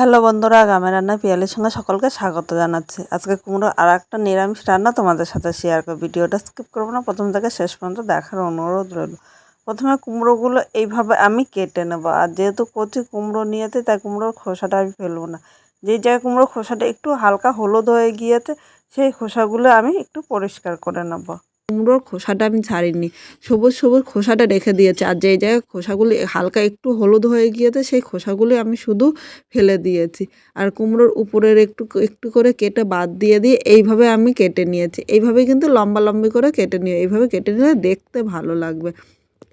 Hello বন্ধুরা, গ্রামের রান্না পিয়ালির সঙ্গে সকলকে স্বাগত জানাচ্ছি। আজকে কুমড়ো আর একটা নিরামিষ রান্না তোমাদের সাথে শেয়ার করব। ভিডিওটা স্কিপ করব না, প্রথম থেকে শেষ পর্যন্ত দেখার অনুরোধ রইল। প্রথমে কুমড়োগুলো এইভাবে আমি কেটে নেব, আর যেহেতু কচি কুমড়ো নিয়েছে, তাই কুমড়োর খোসাটা আমি ফেলব না। যেই জায়গায় কুমড়োর খোসাটা একটু হালকা হলুদ হয়ে গিয়েছে, সেই খোসাগুলো আমি একটু পরিষ্কার করে নেব। কুমড়োর খোসাটা আমি ছাড়িনি। সবুজ সবুজ খোসাটা রেখে দিয়েছে। আর যেই জায়গায় খোসাগুলি হালকা একটু হলুদ হয়ে গিয়েছে, সেই খোসাগুলি আমি শুধু ফেলে দিয়েছি। আর কুমড়োর উপরের একটু একটু করে কেটে বাদ দিয়ে দিয়ে এইভাবে আমি কেটে নিয়েছি। এইভাবে কিন্তু লম্বা লম্বি করে কেটে নিয়ে, এইভাবে কেটে নিলে দেখতে ভালো লাগবে।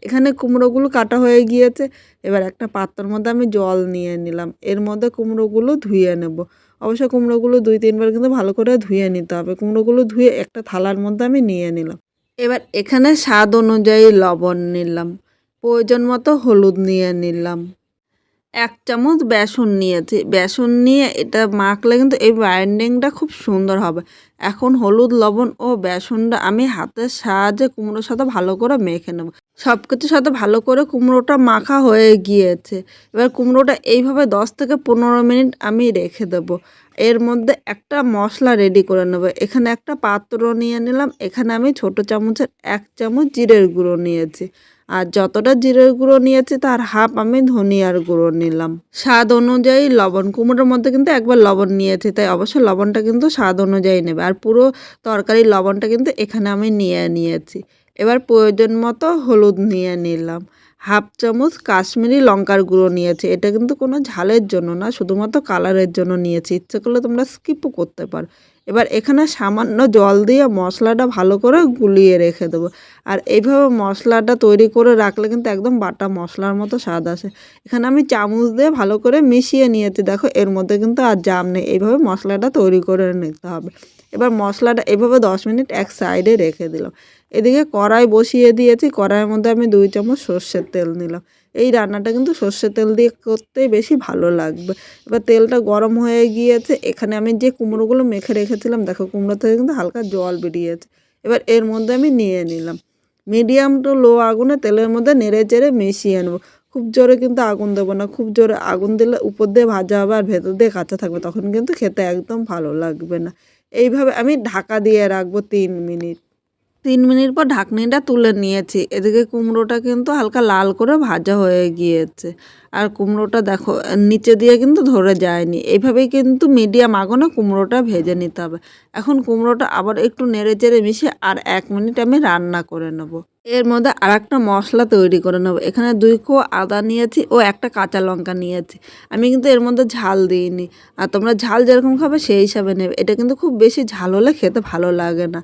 এখানে কুমড়োগুলো কাটা হয়ে গিয়েছে। এবার একটা পাত্রর মধ্যে আমি জল নিয়ে নিলাম। এর মধ্যে কুমড়োগুলো ধুয়ে নেব। অবশ্য কুমড়োগুলো দুই, তিনবার কিন্তু ভালো করে ধুয়ে নিতে হবে। কুমড়োগুলো ধুয়ে একটা থালার মধ্যে আমি নিয়ে নিলাম। এবার এখানে স্বাদ অনুযায়ী লবণ নিলাম, প্রয়োজন মতো হলুদ নিয়ে নিলাম। এক চামচ বেসন নিয়েছি, বেসন নিয়ে এটা মাখলে কিন্তু এই বাইন্ডিংটা খুব সুন্দর হবে। এখন হলুদ, লবণ ও বেসনটা আমি হাতের সাহায্যে কুমড়োর সাথে ভালো করে মেখে নেব। সব কিছুর সাথে ভালো করে কুমড়োটা মাখা হয়ে গিয়েছে। এবার কুমড়োটা এইভাবে দশ থেকে পনেরো মিনিট আমি রেখে দেবো। এর মধ্যে একটা মশলা রেডি করে নেব। এখানে একটা পাত্র নিয়ে নিলাম। এখানে আমি ছোট চামচের এক চামচ জিরের গুঁড়ো নিয়েছি। আর যতটা জিরের গুঁড়ো নিয়েছি, তার হাফ আমি ধনিয়ার গুঁড়ো নিলাম। স্বাদ অনুযায়ী লবণ, কুমড়োর মধ্যে কিন্তু একবার লবণ নিয়েছি, তাই অবশ্যই লবণটা কিন্তু স্বাদ অনুযায়ী নেবে। আর পুরো তরকারির লবণটা কিন্তু এখানে আমি নিয়ে নিয়েছি। এবার প্রয়োজন মতো হলুদ নিয়ে নিলাম। হাফ চামচ কাশ্মীরি লঙ্কার গুঁড়ো নিয়েছি। এটা কিন্তু কোনো ঝালের জন্য না, শুধুমাত্র কালারের জন্য নিয়েছি। ইচ্ছে করলে তোমরা স্কিপও করতে পারো। এবার এখানে সামান্য জল দিয়ে মশলাটা ভালো করে গুলিয়ে রেখে দেবো। আর এইভাবে মশলাটা তৈরি করে রাখলে কিন্তু একদম বাটা মশলার মতো স্বাদ আসে। এখানে আমি চামচ দিয়ে ভালো করে মিশিয়ে নিয়েছি। দেখো, এর মধ্যে কিন্তু আর জাম নেই। এইভাবে মশলাটা তৈরি করে নিতে হবে। এবার মশলাটা এভাবে দশ মিনিট এক সাইডে রেখে দিলাম। এদিকে কড়াই বসিয়ে দিয়েছি। কড়াইয়ের মধ্যে আমি দুই চামচ সর্ষের তেল নিলাম। এই রান্নাটা কিন্তু সর্ষের তেল দিয়ে করতেই বেশি ভালো লাগবে। এবার তেলটা গরম হয়ে গিয়েছে, এখানে আমি যে কুমড়োগুলো মেখে রেখেছিলাম, দেখো কুমড়ো থেকে কিন্তু হালকা জল বেরিয়েছে। এবার এর মধ্যে আমি নিয়ে নিলাম। মিডিয়াম টু লো আগুনে তেলের মধ্যে নেড়ে চেড়ে মিশিয়ে নেব। খুব জোরে কিন্তু আগুন দেবো না, খুব জোরে আগুন দিলে উপর দিয়ে ভাজা হবে আর ভেতর দিয়ে কাঁচা থাকবে, তখন কিন্তু খেতে একদম ভালো লাগবে না। এইভাবে আমি ঢাকা দিয়ে রাখব তিন মিনিট। তিন মিনিট পর ঢাকনিটা তুলে নিয়েছি। এদিকে কুমড়োটা কিন্তু হালকা লাল করে ভাজা হয়ে গিয়েছে। আর কুমড়োটা দেখো, নিচে দিয়ে কিন্তু ধরে যায়নি। এইভাবেই কিন্তু মিডিয়াম আগুনে কুমড়োটা ভেজে নিতে হবে। এখন কুমড়োটা আবার একটু নেড়ে চেড়ে মিশিয়ে আর এক মিনিট আমি রান্না করে নেব। এর মধ্যে আর একটা মশলা তৈরি করে নেব। এখানে দুই কো আদা নিয়েছি ও একটা কাঁচা লঙ্কা নিয়েছি। আমি কিন্তু এর মধ্যে ঝাল দিইনি। আর তোমরা ঝাল যেরকম খাবে সেই হিসাবে নেবে। এটা কিন্তু খুব বেশি ঝাল হলে খেতে ভালো লাগে না।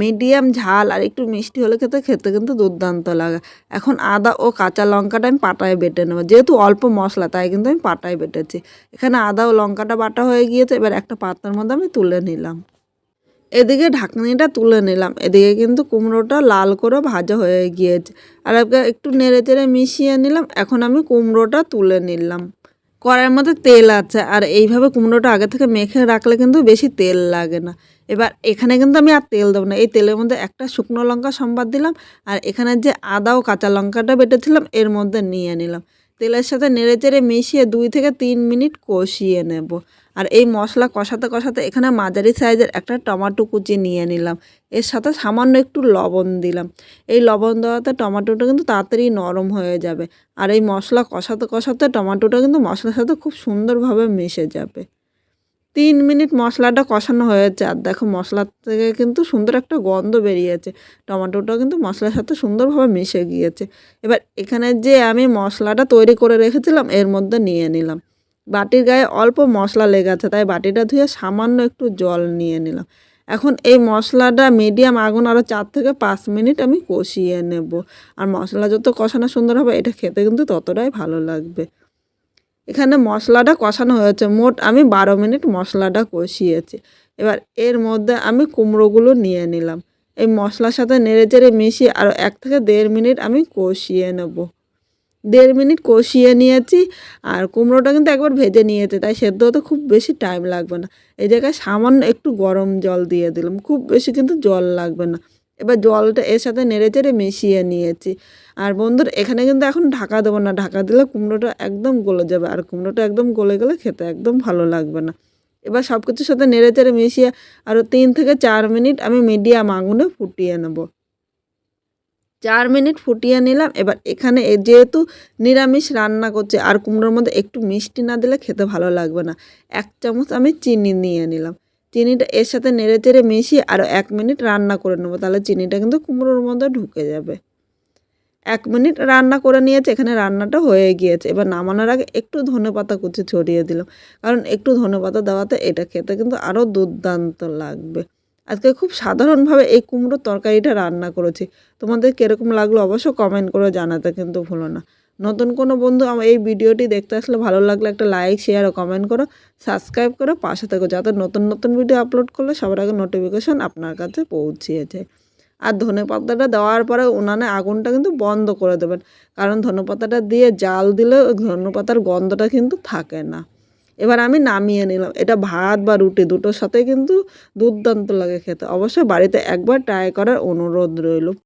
মিডিয়াম ঝাল আর একটু মিষ্টি হলে খেতে খেতে কিন্তু দুর্দান্ত লাগে। এখন আদা ও কাঁচা লঙ্কাটা আমি পাটায় বেটে নেব। যেহেতু অল্প মশলা, তাই কিন্তু আমি পাটায় বেটেছি। এখানে আদা ও লঙ্কাটা বাটা হয়ে গিয়েছে। এবার একটা পাত্রের মধ্যে আমি তুলে নিলাম। এদিকে ঢাকনিটা তুলে নিলাম। এদিকে কিন্তু কুমড়োটা লাল করে ভাজা হয়ে গিয়েছে। আর একটু নেড়ে চেড়ে মিশিয়ে নিলাম, এখন আমি কুমড়োটা তুলে নিলাম। কড়াইয়ের মধ্যে তেল আছে, আর এইভাবে কুমড়োটা আগে থেকে মেখে রাখলে কিন্তু বেশি তেল লাগে না। এবার এখানে কিন্তু আমি আর তেল দেবো না। এই তেলের মধ্যে একটা শুকনো লঙ্কা সম্বাদ দিলাম, আর এখানে যে আদা ও কাঁচা লঙ্কাটা বেটেছিলাম, এর মধ্যে নিয়ে নিলাম। তেলের সাথে নেড়ে চেড়ে মিশিয়ে দুই থেকে তিন মিনিট কষিয়ে নেব। আর এই মশলা কষাতে কষাতে এখানে মাঝারি সাইজের একটা টমাটো কুচি নিয়ে নিলাম। এর সাথে সামান্য একটু লবণ দিলাম। এই লবণ দেওয়াতে টমাটোটা কিন্তু তাড়াতাড়ি নরম হয়ে যাবে। আর এই মশলা কষাতে কষাতে টমাটোটা কিন্তু মশলার সাথে খুব সুন্দরভাবে মিশে যাবে। তিন মিনিট মশলাটা কষানো হয়েছে। আর দেখো মশলার থেকে কিন্তু সুন্দর একটা গন্ধ বেরিয়েছে। টমেটোটাও কিন্তু মশলার সাথে সুন্দরভাবে মিশে গিয়েছে। এবার এখানে যে আমি মশলাটা তৈরি করে রেখেছিলাম, এর মধ্যে নিয়ে নিলাম। বাটির গায়ে অল্প মশলা লেগে আছে, তাই বাটিটা ধুয়ে সামান্য একটু জল নিয়ে নিলাম। এখন এই মশলাটা মিডিয়াম আগুন আরও চার থেকে পাঁচ মিনিট আমি কষিয়ে নেব। আর মশলা যত কষানো সুন্দর হবে, এটা খেতে কিন্তু ততটাই ভালো লাগবে। এখানে মশলাটা কষানো হয়েছে, মোট আমি বারো মিনিট মশলাটা কষিয়েছি। এবার এর মধ্যে আমি কুমড়োগুলো নিয়ে নিলাম। এই মশলার সাথে নেড়ে চেড়ে মিশিয়ে আরও এক থেকে দেড় মিনিট আমি কষিয়ে নেব। দেড় মিনিট কষিয়ে নিয়েছি আর কুমড়োটা কিন্তু একবার ভেজে নিয়েছে, তাই সেদ্ধ হতে খুব বেশি টাইম লাগবে না। এই জায়গায় সামান্য একটু গরম জল দিয়ে দিলাম, খুব বেশি কিন্তু জল লাগবে না। এবার জলটা এর সাথে নেড়ে চেড়ে মিশিয়ে নিয়েছি। আর বন্ধুর, এখানে কিন্তু এখন ঢাকা দেবো না, ঢাকা দিলে কুমড়োটা একদম গলে যাবে আর কুমড়োটা একদম গলে গেলে খেতে একদম ভালো লাগবে না। এবার সব কিছুর সাথে নেড়ে চেড়ে মিশিয়ে আরও তিন থেকে চার মিনিট আমি মিডিয়াম আগুনে ফুটিয়ে নেব। চার মিনিট ফুটিয়ে নিলাম। এবার এখানে যেহেতু নিরামিষ রান্না করছে, আর কুমড়োর মধ্যে একটু মিষ্টি না দিলে খেতে ভালো লাগবে না। এক চামচ আমি চিনি নিয়ে নিলাম। চিনিটা এর সাথে নেড়ে চেড়ে মিশিয়ে আরও এক মিনিট রান্না করে নেব, তাহলে চিনিটা কিন্তু কুমড়োর মধ্যে ঢুকে যাবে। এক মিনিট রান্না করে নিয়েছে, এখানে রান্নাটা হয়ে গিয়েছে। এবার নামানোর আগে একটু ধনে পাতা কুচি ছড়িয়ে দিলাম। কারণ একটু ধনে পাতা দেওয়াতে এটা খেতে কিন্তু আরও দুর্দান্ত লাগবে। আজকে খুব সাধারণভাবে এই কুমড়োর তরকারিটা রান্না করেছি। তোমাদের কীরকম লাগল অবশ্য কমেন্ট করে জানাতে কিন্তু ভুলো না। নতুন কোনো বন্ধু আমার এই ভিডিওটি দেখতে আসলে ভালো লাগলে একটা লাইক শেয়ার ও কমেন্ট করো সাবস্ক্রাইব করে, পাশে থেকো যাতে নতুন নতুন ভিডিও আপলোড করলে সবার আগে নোটিফিকেশন আপনার কাছে পৌঁছিয়ে যায় আর ধনে পাতাটা দেওয়ার পরে উনানে আগুনটা কিন্তু বন্ধ করে দেবেন, কারণ ধনে পাতাটা দিয়ে জাল দিলে ধনে পাতার গন্ধটা কিন্তু থাকে না। এবার আমি নামিয়ে নিলাম। এটা ভাত বা রুটি দুটোর সাথে কিন্তু দুর্দান্ত লাগে খেতে। অবশ্যই বাড়িতে একবার ট্রাই করার অনুরোধ রইল।